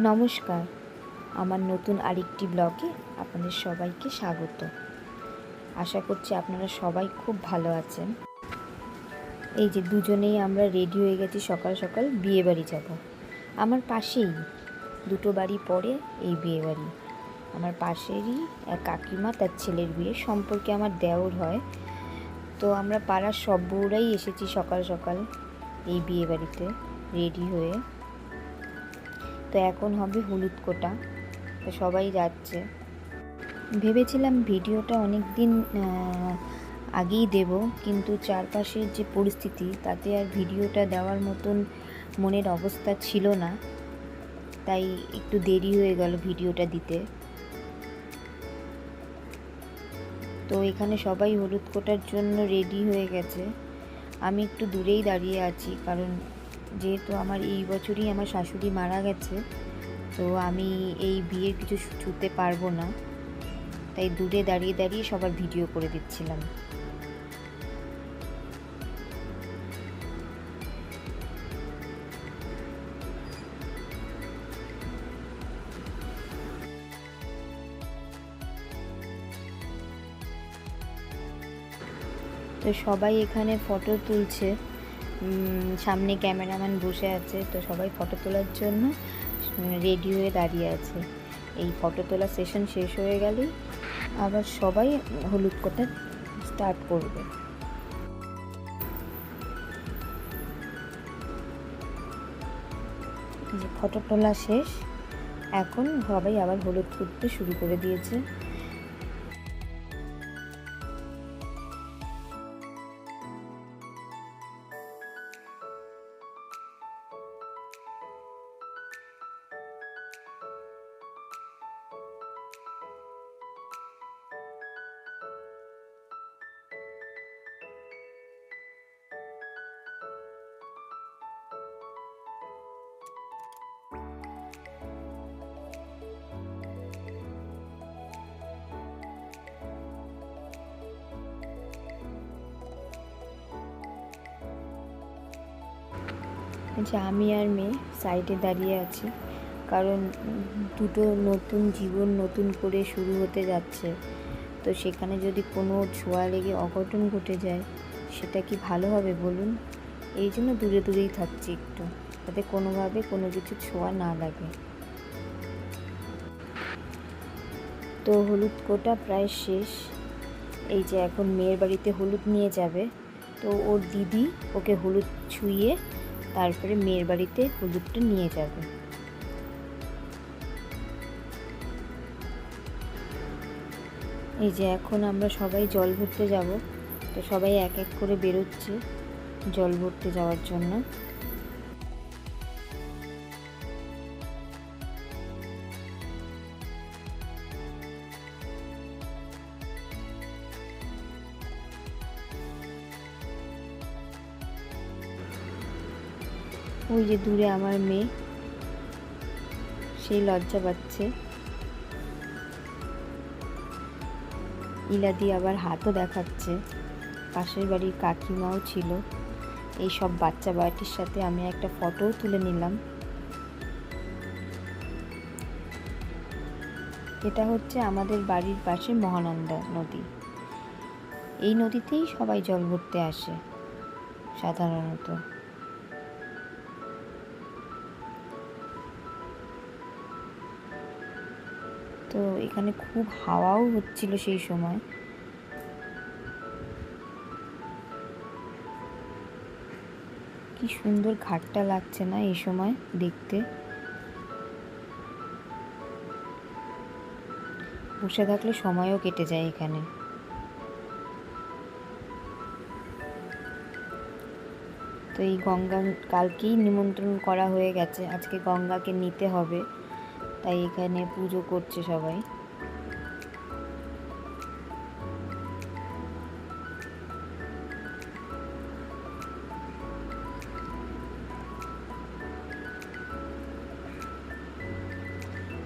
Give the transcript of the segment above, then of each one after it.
নমস্কার। আমার নতুন আরেকটি ব্লগে আপনাদের সবাইকে স্বাগত। আশা করছি আপনারা সবাই খুব ভালো আছেন। এই যে দুজনেই আমরা রেডি হয়ে গেছি সকাল সকাল বিয়ে বাড়ি যাব। আমার পাশেই দুটো বাড়ি পরে এই বিয়ে বাড়ি আমার পাশেরই এক কাকিমা তার ছেলের বিয়ে সম্পর্কে আমার দেওর হয়। তো আমরা পাড়ার সব বউরাই এসেছি সকাল সকাল এই বিয়ে বাড়িতে রেডি হয়ে। তো এখন হবে হলুদ কোটা। তো সবাই যাচ্ছে। ভেবেছিলাম ভিডিওটা অনেক দিন আগেই দেব, কিন্তু চারপাশের যে পরিস্থিতি, তাতে আর ভিডিওটা দেওয়ার মতন মনের অবস্থা ছিল না। তাই একটু দেরি হয়ে গেল ভিডিওটা দিতে। তো এখানে সবাই হলুদ কোটার জন্য রেডি হয়ে গেছে। আমি একটু দূরেই দাঁড়িয়ে আছি, কারণ যেহেতু আমার এই বছরই আমার শাশুড়ি মারা গেছে, তো আমি এই বিয়ের কিছু ছুতে পারব না। তাই দূরে দাঁড়িয়ে দাঁড়িয়ে সবার ভিডিও করে দিচ্ছিলাম। তো সবাই এখানে ফটো তুলছে। সামনে ক্যামেরাম্যান বসে আছে, তো সবাই ফটো তোলার জন্য রেডি হয়ে দাঁড়িয়ে আছে। এই ফটো তোলা সেশন শেষ হয়ে গেলেই আবার সবাই হলুদ কোটা স্টার্ট করবে। ফটো তোলা শেষ, এখন সবাই আবার হলুদ করতে শুরু করে দিয়েছে। যে আমি আর মেয়ে সাইডে দাঁড়িয়ে আছি। কারণ দুটো নতুন জীবন নতুন করে শুরু হতে যাচ্ছে। তো সেখানে যদি কোনো ছোঁয়া লেগে অঘটন ঘটে যায়, সেটা কি ভালো হবে বলুন? এই জন্য দূরে দূরেই থাকছি একটু, যাতে কোনোভাবে কোনো কিছু ছোঁয়া না লাগে। তো হলুদ কোটা প্রায় শেষ। এই যে এখন মেয়ের বাড়িতে হলুদ নিয়ে যাবে। তো ওর দিদি ওকে হলুদ ছুঁয়ে তারপরে মেয়ের বাড়িতে হলুদটা নিয়ে যাবে। এই যে এখন আমরা সবাই জল ভরতে যাব, তো সবাই এক এক করে বেরোচ্ছে জল ভরতে যাওয়ার জন্য। ওই যে দূরে আমার মেয়ে, সেই লজ্জা পাচ্ছে। ইলাদি আবার হাতও দেখাচ্ছে। পাশের বাড়ির কাকিমাও ছিল। এই সব বাচ্চা বাড়িটির সাথে আমি একটা ফটোও তুলে নিলাম। এটা হচ্ছে আমাদের বাড়ির পাশে মহানন্দা নদী। এই নদীতেই সবাই জল ভরতে আসে, সাধারণত। তো এখানে খুব হাওয়াও হচ্ছিল সেই সময়। কি সুন্দর ঘাটটা লাগছে না এই সময় দেখতে। বসে থাকলে সময়ও কেটে যায় এখানে। তো এই গঙ্গা কালকেই নিমন্ত্রণ করা হয়ে গেছে। আজকে গঙ্গাকে নিতে হবে। তাই এখানে পুজো করছে সবাই।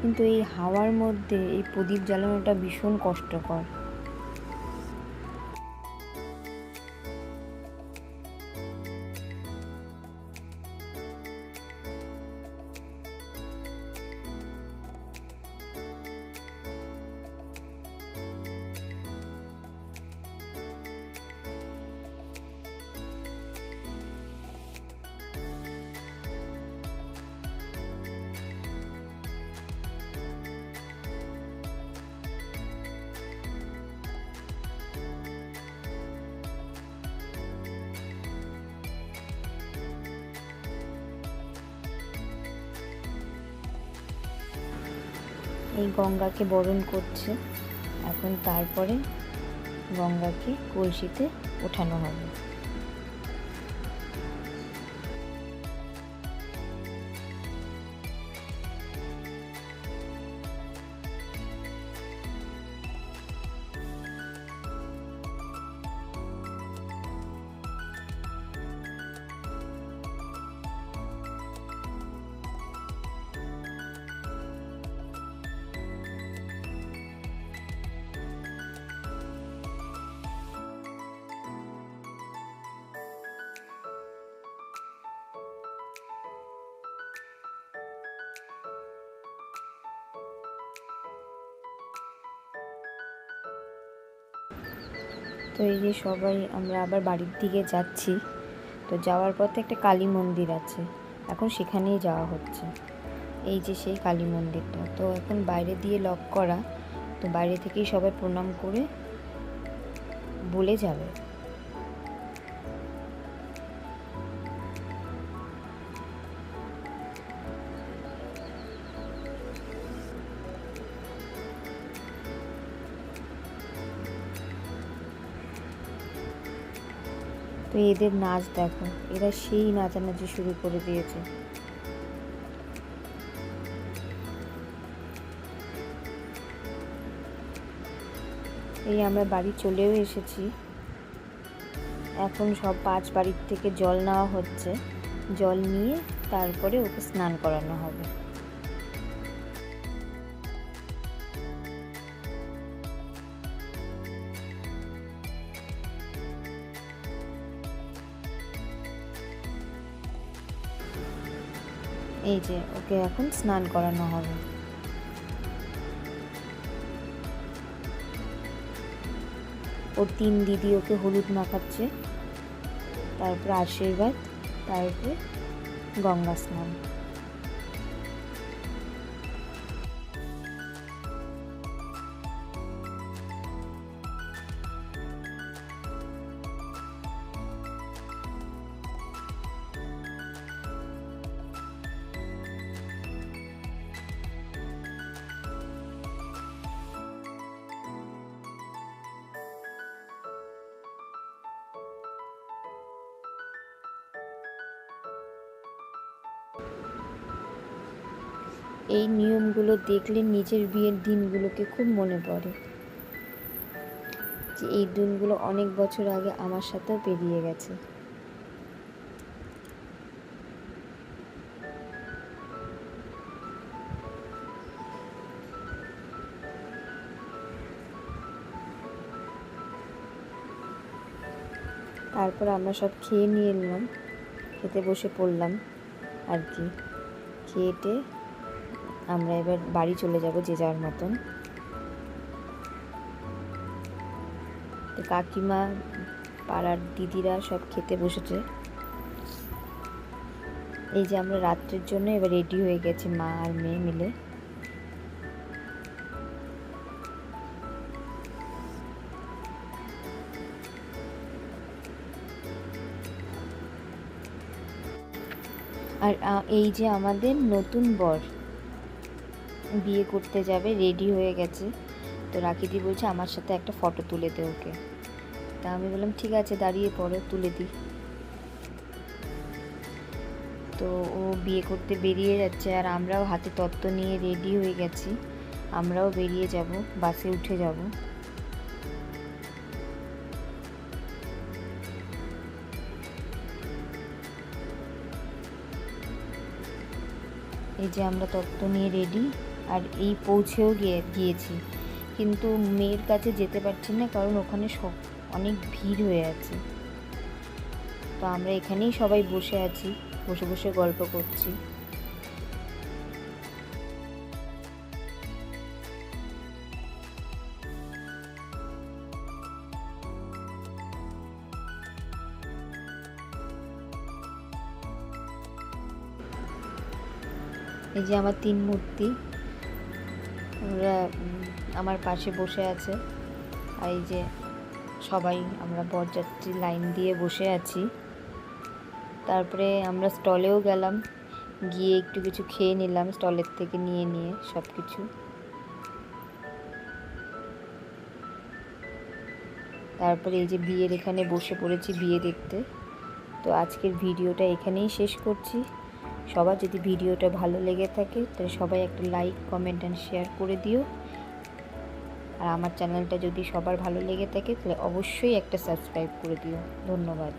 কিন্তু এই হাওয়ার মধ্যে এই প্রদীপ জ্বালানোটা ভীষণ কষ্টকর। এই গঙ্গাকে বরণ করছে। এখন তারপরে গঙ্গাকে কলসিতে ওঠানো হবে। তো এই যে সবাই আমরা আবার বাড়ির দিকে যাচ্ছি। তো যাওয়ার পথে একটা কালী মন্দির আছে। এখন সেখানেই যাওয়া হচ্ছে। এই যে সেই কালী মন্দিরটা। তো এখন বাইরে দিয়ে লক করা। তো বাইরে থেকেই সবাই প্রণাম করে বলে যাবে। তো এদের নাচ দেখো, এরা সেই নাচানাচি শুরু করে দিয়েছে। এই আমরা বাড়ি চলেও এসেছি। এখন সব পাঁচ বাড়ির থেকে জল নেওয়া হচ্ছে। জল নিয়ে তারপরে ওকে স্নান করানো হবে। এই যে, ওকে এখন স্নান করানো হবে। ওর তিন দিদি ওকে হলুদ মাখাচ্ছে। তারপরে আশীর্বাদ, তারপরে গঙ্গা স্নান। এই নিয়মগুলো দেখলে নিজের বিয়ের দিনগুলোকে খুব মনে পড়ে। যে এই দিনগুলো অনেক বছর আগে আমার সাথেও পেরিয়ে গেছে। তারপর আমরা সব খেয়ে নিয়ে নিলাম খেতে বসে পড়লাম আর কি। খেয়েটে আমরা এবার বাড়ি চলে যাব যে যাওয়ার মতন। তো কাকিমা, পাড়ার দিদিরা সব খেতে বসেছে। এই যে আমরা রাত্রের জন্য এবার রেডি হয়ে গেছি মা আর মেয়ে মিলে। আর এই যে আমাদের নতুন বর। বিয়ে করতে যাবে রেডি হয়ে গেছে। তো রাখিদি বলছে, আমার সাথে একটা ফটো তুলে দে ওকে। তা আমি বললাম, ঠিক আছে, দাঁড়িয়ে পড়ো, তুলে দিই তো ও বিয়ে করতে বেরিয়ে যাচ্ছে, আর আমরাও হাতে তত্ত্ব নিয়ে রেডি হয়ে গেছি। আমরাও বেরিয়ে যাব, বাসে উঠে যাব। এই যে আমরা তত্ত্ব নিয়ে রেডি আর এই পৌঁছেও গিয়ে গিয়েছি। কিন্তু মেয়ের কাছে যেতে পারছি না, কারণ ওখানে সব অনেক ভিড় হয়ে আছে। তো আমরা এখানেই সবাই বসে আছি, বসে বসে গল্প করছি। এই যে আমার তিন মূর্তি। ওরা আমার পাশে বসে আছে। আর এই যে সবাই, আমরা বরযাত্রী লাইন দিয়ে বসে আছি। তারপরে আমরা স্টলেও গেলাম। গিয়ে একটু কিছু খেয়ে নিলাম, স্টলের থেকে নিয়ে নিয়ে সব কিছু তারপরে এই যে বিয়ের এখানে বসে পড়েছি বিয়ে দেখতে। তো আজকের ভিডিওটা এখানেই শেষ করছি। সবার যদি ভিডিওটা ভালো লেগে থাকে, তাহলে সবাই একটা লাইক কমেন্ট অ্যান্ড শেয়ার করে দিও। আর আমার চ্যানেলটা যদি সবার ভালো লেগে থাকে, তাহলে অবশ্যই একটা সাবস্ক্রাইব করে দিও। ধন্যবাদ।